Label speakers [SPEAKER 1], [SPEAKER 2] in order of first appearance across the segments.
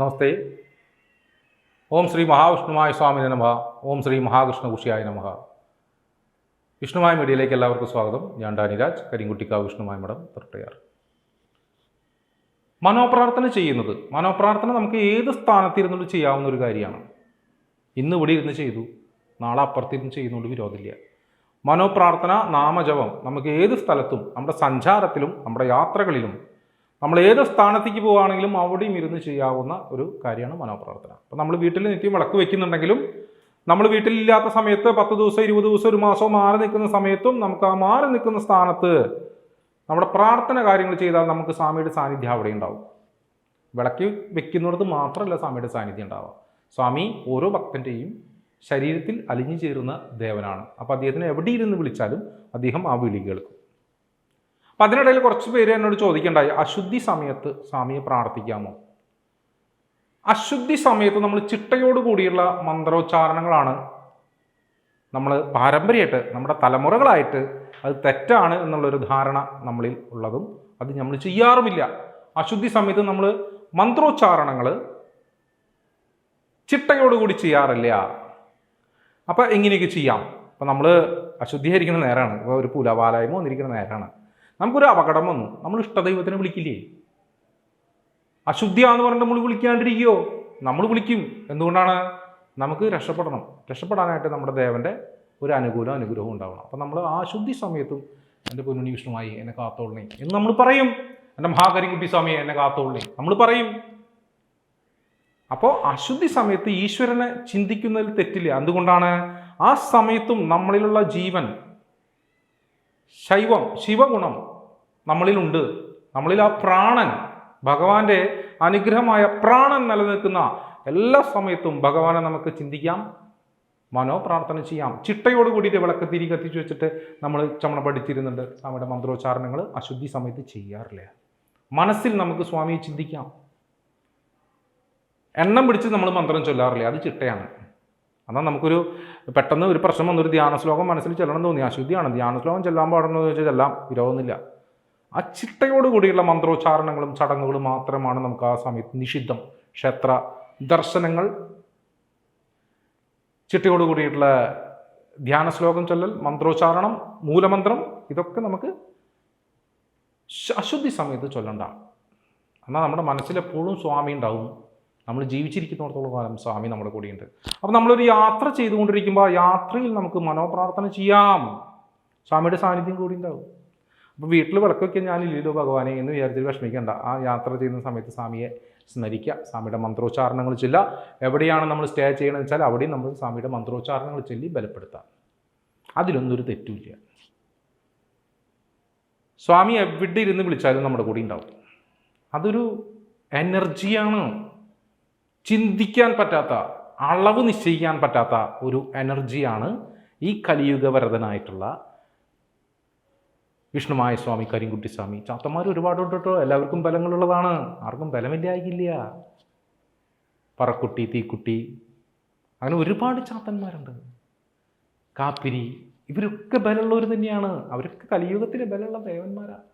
[SPEAKER 1] നമസ്തേ. ഓം ശ്രീ മഹാവിഷ്ണുമായ സ്വാമി നമഹ ഓം ശ്രീ മഹാകൃഷ്ണ കുഷിയായ നമ. വിഷ്ണുമായ മീഡിയയിലേക്ക് എല്ലാവർക്കും സ്വാഗതം. ഞാൻ ഡാനിരാജ് കരിങ്കുട്ടിക്കാവ് വിഷ്ണുമായ മഠം തൃട്ടയാർ. മനോപ്രാർത്ഥന ചെയ്യുന്നത്. മനോപ്രാർത്ഥന നമുക്ക് ഏത് സ്ഥാനത്തിരുന്നുള്ളിൽ ചെയ്യാവുന്ന ഒരു കാര്യമാണ്. ഇന്ന് ഇവിടെ ഇരുന്ന് ചെയ്തു. നാളെ അപ്പുറത്തിരുന്ന് ചെയ്യുന്നതുകൊണ്ട് വിരോധമില്ല. മനോപ്രാർത്ഥന നാമജപം നമുക്ക് ഏത് സ്ഥലത്തും നമ്മുടെ സഞ്ചാരത്തിലും നമ്മുടെ യാത്രകളിലും നമ്മൾ ഏത് സ്ഥാനത്തേക്ക് പോവുകയാണെങ്കിലും അവിടെയും ഇരുന്ന് ചെയ്യാവുന്ന ഒരു കാര്യമാണ് മനോപ്രാർത്ഥന അപ്പോൾ നമ്മൾ വീട്ടിൽ നിത്യം വിളക്ക് വെക്കുന്നുണ്ടെങ്കിലും നമ്മൾ വീട്ടിലില്ലാത്ത സമയത്ത് പത്ത് ദിവസം ഇരുപത് ദിവസം ഒരു മാസം മാറി നിൽക്കുന്ന സമയത്തും നമുക്ക് ആ മാറി നിൽക്കുന്ന സ്ഥാനത്ത് നമ്മുടെ പ്രാർത്ഥന കാര്യങ്ങൾ ചെയ്താൽ നമുക്ക് സ്വാമിയുടെ സാന്നിധ്യം അവിടെ ഉണ്ടാവും. വിളക്കി വെക്കുന്നിടത്ത് മാത്രമല്ല സ്വാമിയുടെ സാന്നിധ്യം ഉണ്ടാവുക. സ്വാമി ഓരോ ഭക്തന്റെയും ശരീരത്തിൽ അലിഞ്ഞു ചേരുന്ന ദേവനാണ്. അപ്പോൾ അദ്ദേഹത്തിന് എവിടെ ഇരുന്ന് വിളിച്ചാലും അദ്ദേഹം ആ വിളി കേൾക്കും. അപ്പം അതിനിടയിൽ കുറച്ച് പേര് എന്നോട് ചോദിക്കണ്ടായി അശുദ്ധി സമയത്ത് സ്വാമിയെ പ്രാർത്ഥിക്കാമോ? അശുദ്ധി സമയത്ത് നമ്മൾ ചിട്ടയോട് കൂടിയുള്ള മന്ത്രോച്ചാരണങ്ങളാണ് നമ്മൾ പാരമ്പര്യമായിട്ട് നമ്മുടെ തലമുറകളായിട്ട് അത് തെറ്റാണ് എന്നുള്ളൊരു ധാരണ നമ്മളിൽ ഉള്ളതും അത് നമ്മൾ ചെയ്യാറുമില്ല. അശുദ്ധി സമയത്ത് നമ്മൾ മന്ത്രോച്ചാരണങ്ങൾ ചിട്ടയോടുകൂടി ചെയ്യാറില്ല. അപ്പം എങ്ങനെയൊക്കെ ചെയ്യാം? അപ്പം നമ്മൾ അശുദ്ധീകരിക്കുന്ന നേരമാണ് ഇപ്പോൾ ഒരു പുലവാലായ്മ വന്നിരിക്കുന്ന നേരമാണ് നമുക്കൊരു അപകടം വന്നു. നമ്മൾ ഇഷ്ടദൈവത്തിനെ വിളിക്കില്ലേ? അശുദ്ധിയാന്ന് പറഞ്ഞിട്ട് നമ്മൾ വിളിക്കാണ്ടിരിക്കുകയോ? നമ്മൾ വിളിക്കും. എന്തുകൊണ്ടാണ്? നമുക്ക് രക്ഷപ്പെടണം. രക്ഷപ്പെടാനായിട്ട് നമ്മുടെ ദേവന്റെ ഒരു അനുകൂലം അനുഗ്രഹവും ഉണ്ടാവണം. അപ്പം നമ്മൾ ആ അശുദ്ധി സമയത്തും എന്റെ പൊന്നുണ്ണി വിഷ്ണുമായി എന്നെ കാത്തോളണേ എന്ന് നമ്മൾ പറയും. എന്റെ മഹാകരിക്കുട്ടി സ്വാമിയെ എന്നെ കാത്തോളണേ നമ്മൾ പറയും. അപ്പോൾ അശുദ്ധി സമയത്ത് ഈശ്വരനെ ചിന്തിക്കുന്നതിൽ തെറ്റില്ല. എന്തുകൊണ്ടാണ്? ആ സമയത്തും നമ്മളിലുള്ള ജീവൻ ശൈവം ശിവഗുണം നമ്മളിലുണ്ട്. നമ്മളിൽ ആ പ്രാണൻ ഭഗവാന്റെ അനുഗ്രഹമായ പ്രാണൻ നിലനിൽക്കുന്ന എല്ലാ സമയത്തും ഭഗവാനെ നമുക്ക് ചിന്തിക്കാം മനോപ്രാർത്ഥന ചെയ്യാം. ചിട്ടയോട് കൂടിയിട്ട് വിളക്ക് തിരി കത്തിച്ചു വെച്ചിട്ട് നമ്മൾ ചമണ പഠിച്ചിരുന്നുണ്ട്. നമ്മുടെ മന്ത്രോച്ചാരണങ്ങൾ അശുദ്ധി സമയത്ത് ചെയ്യാറില്ല. മനസ്സിൽ നമുക്ക് സ്വാമിയെ ചിന്തിക്കാം. എണ്ണം പിടിച്ച് നമ്മൾ മന്ത്രം ചൊല്ലാറില്ല. അത് ചിട്ടയാണ്. എന്നാൽ നമുക്കൊരു പെട്ടെന്ന് ഒരു പ്രശ്നം വന്നൊരു ധ്യാന ശ്ലോകം മനസ്സിൽ ചെല്ലണം തോന്നി. അശുദ്ധിയാണ് ധ്യാന ശ്ലോകം ചെല്ലാൻ പാടണമെന്ന് വെച്ചാൽ ചെല്ലാം വിരോധമൊന്നുമില്ല ആ ചിട്ടയോട് കൂടിയുള്ള മന്ത്രോച്ചാരണങ്ങളും ചടങ്ങുകളും മാത്രമാണ് നമുക്ക് ആ സമയത്ത് നിഷിദ്ധം ക്ഷേത്ര ദർശനങ്ങൾ. ചിട്ടയോട് കൂടിയിട്ടുള്ള ധ്യാന ശ്ലോകം ചൊല്ലൽ മന്ത്രോച്ചാരണം മൂലമന്ത്രം ഇതൊക്കെ നമുക്ക് അശുദ്ധി സമയത്ത് ചൊല്ലണ്ട എന്നാൽ നമ്മുടെ മനസ്സിലെപ്പോഴും സ്വാമി ഉണ്ടാവും. നമ്മൾ ജീവിച്ചിരിക്കുന്നിടത്തോളം കാലം സ്വാമി നമ്മുടെ കൂടെയുണ്ട്. അപ്പോൾ നമ്മളൊരു യാത്ര ചെയ്തുകൊണ്ടിരിക്കുമ്പോൾ യാത്രയിൽ നമുക്ക് മനോപ്രാർത്ഥന ചെയ്യാം. സ്വാമിയുടെ സാന്നിധ്യം കൂടി ഉണ്ടാവും. അപ്പോൾ വീട്ടിൽ വിളക്കൊക്കെ ഞാൻ ഞാനില്ലല്ലോ ഭഗവാനെ എന്ന് വിചാരിച്ചിട്ട് വിഷമിക്കേണ്ട. ആ യാത്ര ചെയ്യുന്ന സമയത്ത് സ്വാമിയെ സ്മരിക്കുക സ്വാമിയുടെ മന്ത്രോച്ചാരണങ്ങൾ ചെല്ലുക എവിടെയാണ് നമ്മൾ സ്റ്റേ ചെയ്യണമെന്ന് വെച്ചാൽ അവിടെയും നമ്മൾ സ്വാമിയുടെ മന്ത്രോച്ചാരണങ്ങൾ ചൊല്ലി ബലപ്പെടുത്താം. അതിലൊന്നും ഒരു തെറ്റുമില്ല സ്വാമി എവിടെ ഇരുന്ന് വിളിച്ചാലും നമ്മുടെ കൂടെ ഉണ്ടാവും. അതൊരു എനർജിയാണ് ചിന്തിക്കാൻ പറ്റാത്ത അളവ് നിശ്ചയിക്കാൻ പറ്റാത്ത ഒരു എനർജിയാണ് ഈ കലിയുഗവരതനായിട്ടുള്ള വിഷ്ണുമായ സ്വാമി കരിങ്കുട്ടി സ്വാമി. ചാത്തന്മാർ ഒരുപാട് ഉണ്ട് കേട്ടോ. എല്ലാവർക്കും ബലങ്ങളുള്ളതാണ്. ആർക്കും ബലമില്ലായില്ല പറക്കുട്ടി തീക്കുട്ടി അങ്ങനെ ഒരുപാട് ചാത്തന്മാരുണ്ട്. കാപ്പിരി ഇവരൊക്കെ ബലമുള്ളവർ തന്നെയാണ്. അവരൊക്കെ കലിയുഗത്തിലെ ബലമുള്ള ദേവന്മാരാണ്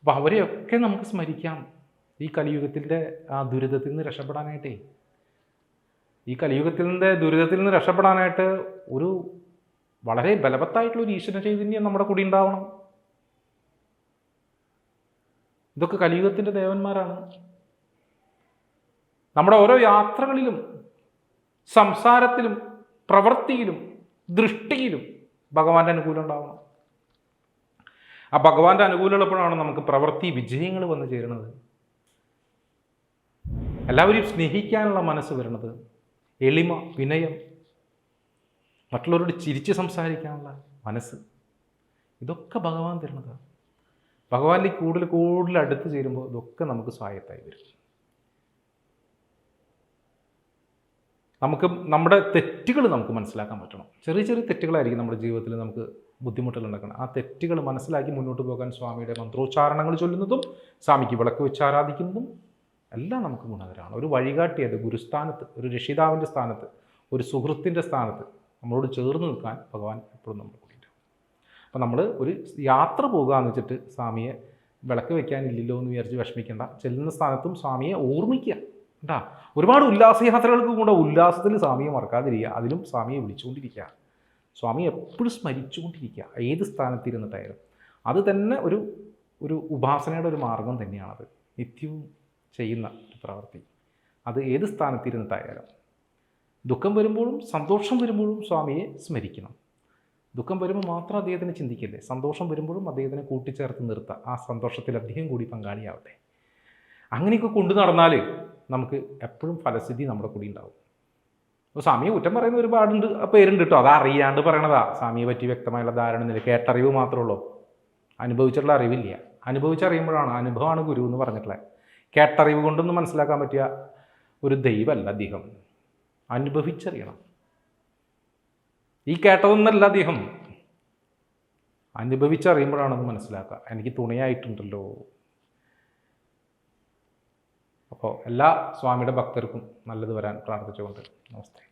[SPEAKER 1] അപ്പോൾ അവരെയൊക്കെ നമുക്ക് സ്മരിക്കാം. ഈ കലിയുഗത്തിന്റെ ആ ദുരിതത്തിൽ നിന്ന് രക്ഷപ്പെടാനായിട്ടേ. ഈ കലിയുഗത്തിന്റെ ദുരിതത്തിൽ നിന്ന് രക്ഷപ്പെടാനായിട്ട് ഒരു വളരെ ബലവത്തായിട്ടുള്ള ഒരു ഈശ്വര ചൈതന്യം നമ്മുടെ കൂടി ഉണ്ടാവണം. ഇതൊക്കെ കലിയുഗത്തിന്റെ ദേവന്മാരാണ്. നമ്മുടെ ഓരോ യാത്രകളിലും സംസാരത്തിലും പ്രവൃത്തിയിലും ദൃഷ്ടിയിലും ഭഗവാന്റെ അനുകൂലം ഉണ്ടാവണം. ആ ഭഗവാന്റെ അനുകൂലമുള്ളപ്പോഴാണ് നമുക്ക് പ്രവൃത്തി വിജയങ്ങൾ വന്നു ചേരുന്നത്. എല്ലാവരെയും സ്നേഹിക്കാനുള്ള മനസ്സ് വരുന്നത് എളിമ വിനയം മറ്റുള്ളവരോട് ചിരിച്ച് സംസാരിക്കാനുള്ള മനസ്സ്. ഇതൊക്കെ ഭഗവാൻ തരുന്നത്. ഭഗവാനിലേക്ക് കൂടുതൽ കൂടുതൽ അടുത്ത് ചേരുമ്പോൾ ഇതൊക്കെ നമുക്ക് സ്വായത്തായി വരും. നമുക്ക് നമ്മുടെ തെറ്റുകൾ നമുക്ക് മനസ്സിലാക്കാൻ പറ്റണം. ചെറിയ ചെറിയ തെറ്റുകളായിരിക്കും നമ്മുടെ ജീവിതത്തിൽ നമുക്ക് ബുദ്ധിമുട്ടുകൾ ഉണ്ടാക്കണം ആ തെറ്റുകൾ മനസ്സിലാക്കി മുന്നോട്ട് പോകാൻ സ്വാമിയുടെ മന്ത്രോച്ചാരണങ്ങൾ ചൊല്ലുന്നതും സ്വാമിക്ക് വിളക്ക് വെച്ച് ആരാധിക്കുന്നതും എല്ലാം നമുക്ക് ഗുണകരമാണ്. ഒരു വഴികാട്ടിയത് ഗുരുസ്ഥാനത്ത് ഒരു രക്ഷിതാവിന്റെ സ്ഥാനത്ത് ഒരു സുഹൃത്തിന്റെ സ്ഥാനത്ത് നമ്മളോട് ചേർന്ന് നിൽക്കാൻ ഭഗവാൻ എപ്പോഴും നമ്മുടെ കൂടിയിട്ട് അപ്പോൾ നമ്മൾ ഒരു യാത്ര പോകുക എന്ന് വെച്ചിട്ട് സ്വാമിയെ വിളക്ക് വെക്കാനില്ലല്ലോ എന്ന് വിചാരിച്ച് വിഷമിക്കേണ്ട. ചെല്ലുന്ന സ്ഥാനത്തും സ്വാമിയെ ഓർമ്മിക്കുക. കേട്ടാ ഒരുപാട് ഉല്ലാസയാത്രകൾക്ക് കൂടെ ഉല്ലാസത്തിൽ സ്വാമിയെ മറക്കാതിരിക്കുക. അതിലും സ്വാമിയെ വിളിച്ചുകൊണ്ടിരിക്കുക. സ്വാമി എപ്പോഴും സ്മരിച്ചുകൊണ്ടിരിക്കുക. ഏത് സ്ഥാനത്തിരുന്നിട്ടായാലും. അത് തന്നെ ഒരു ഒരു ഉപാസനയുടെ ഒരു മാർഗം തന്നെയാണത്. നിത്യവും ചെയ്യുന്ന ഒരു പ്രവൃത്തി. അത് ഏത് സ്ഥാനത്തിരുന്നിട്ടായാലും ദുഃഖം വരുമ്പോഴും സന്തോഷം വരുമ്പോഴും സ്വാമിയെ സ്മരിക്കണം. ദുഃഖം വരുമ്പോൾ മാത്രം അദ്ദേഹത്തിന് ചിന്തിക്കല്ലേ? സന്തോഷം വരുമ്പോഴും അദ്ദേഹത്തിനെ കൂട്ടിച്ചേർത്ത് നിർത്തുക ആ സന്തോഷത്തിൽ അദ്ദേഹം കൂടി പങ്കാളിയാവട്ടെ. അങ്ങനെയൊക്കെ കൊണ്ടു നടന്നാൽ നമുക്ക് എപ്പോഴും ഫലസ്ഥിതി നമ്മുടെ കൂടി ഉണ്ടാവും. അപ്പോൾ സ്വാമിയെ കുറ്റം പറയുന്ന ഒരുപാടുണ്ട് പേരുണ്ട് കേട്ടോ. അതറിയാണ്ട് പറയണതാ. സ്വാമിയെ പറ്റി വ്യക്തമായുള്ള ധാരണ നില കേട്ടറിവ് മാത്രമേ ഉള്ളൂ. അനുഭവിച്ചിട്ടുള്ള അറിവില്ല. അനുഭവിച്ചറിയുമ്പോഴാണ് അനുഭവമാണ് ഗുരു എന്ന് പറഞ്ഞിട്ടുള്ളത്. കേട്ടറിവ് കൊണ്ടൊന്നും മനസ്സിലാക്കാൻ പറ്റിയ ഒരു ദൈവമല്ല അദ്ദേഹം. അനുഭവിച്ചറിയണം. ഈ കേട്ടതൊന്നല്ല അദ്ദേഹം. അനുഭവിച്ചറിയുമ്പോഴാണെന്ന് മനസ്സിലാക്കുക. എനിക്ക് തുണയായിട്ടുണ്ടല്ലോ. അപ്പോൾ എല്ലാ സ്വാമിയുടെ ഭക്തർക്കും നല്ലത് വരാൻ പ്രാർത്ഥിച്ചുകൊണ്ട് നമസ്തേ.